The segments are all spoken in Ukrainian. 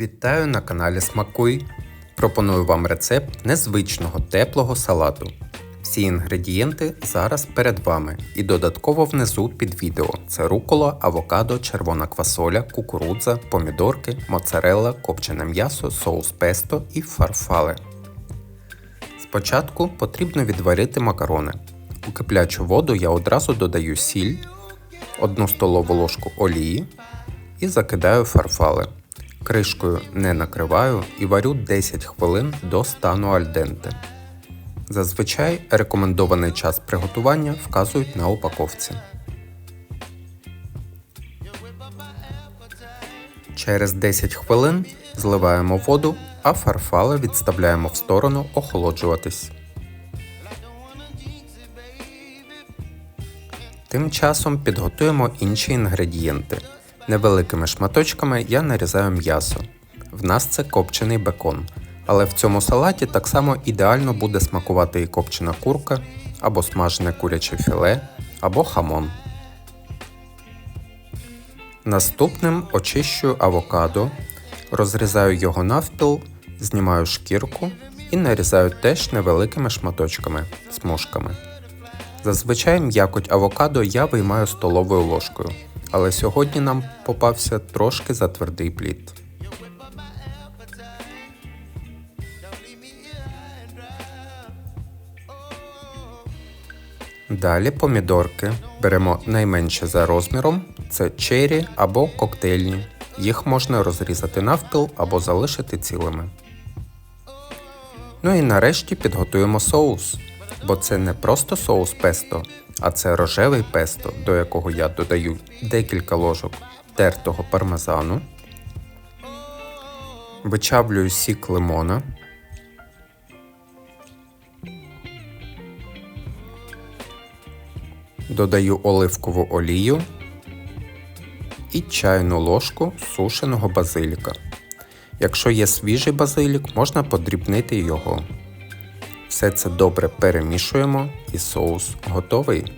Вітаю на каналі Смакуй. Пропоную вам рецепт незвичного теплого салату. Всі інгредієнти зараз перед вами і додатково внизу під відео. Це рукола, авокадо, червона квасоля, кукурудза, помідорки, моцарелла, копчене м'ясо, соус песто і фарфали. Спочатку потрібно відварити макарони. У киплячу воду я одразу додаю сіль, 1 столову ложку олії і закидаю фарфали. Кришкою не накриваю і варю 10 хвилин до стану альденте. Зазвичай рекомендований час приготування вказують на упаковці. Через 10 хвилин зливаємо воду, а фарфали відставляємо в сторону охолоджуватись. Тим часом підготуємо інші інгредієнти. Невеликими шматочками я нарізаю м'ясо. В нас це копчений бекон. Але в цьому салаті так само ідеально буде смакувати і копчена курка, або смажене куряче філе, або хамон. Наступним очищую авокадо, розрізаю його навпіл, знімаю шкірку і нарізаю теж невеликими шматочками, смужками. Зазвичай м'якоть авокадо я виймаю столовою ложкою, але сьогодні нам попався трошки затвердий плід. Далі помідорки беремо найменше за розміром, це чері або коктейльні. Їх можна розрізати навпіл або залишити цілими. Ну і нарешті підготуємо соус, бо це не просто соус песто, а це рожевий песто, до якого я додаю декілька ложок тертого пармезану, вичавлюю сік лимона. Додаю оливкову олію і чайну ложку сушеного базиліка. Якщо є свіжий базилік, можна подрібнити його. Все це добре перемішуємо і соус готовий.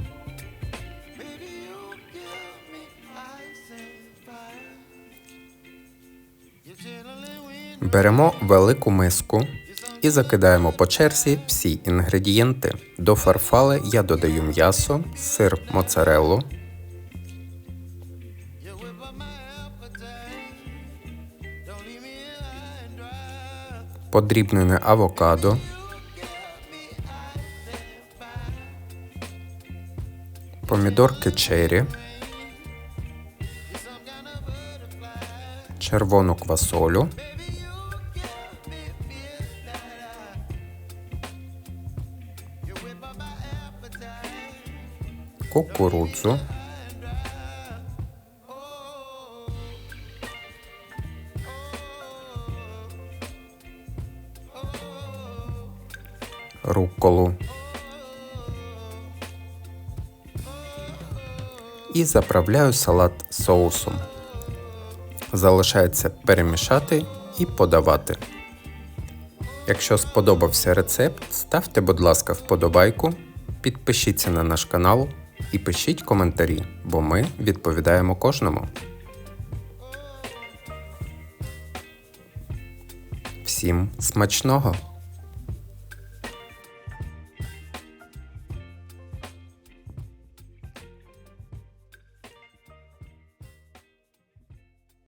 Беремо велику миску і закидаємо по черзі всі інгредієнти. До фарфали я додаю м'ясо, сир моцареллу, подрібнене авокадо, помідорки черрі, червону квасолю. кукурудзу, рукколу і заправляю салат соусом. Залишається перемішати і подавати. Якщо сподобався рецепт, ставте, будь ласка, вподобайку, підпишіться на наш канал і пишіть коментарі, бо ми відповідаємо кожному. Всім смачного!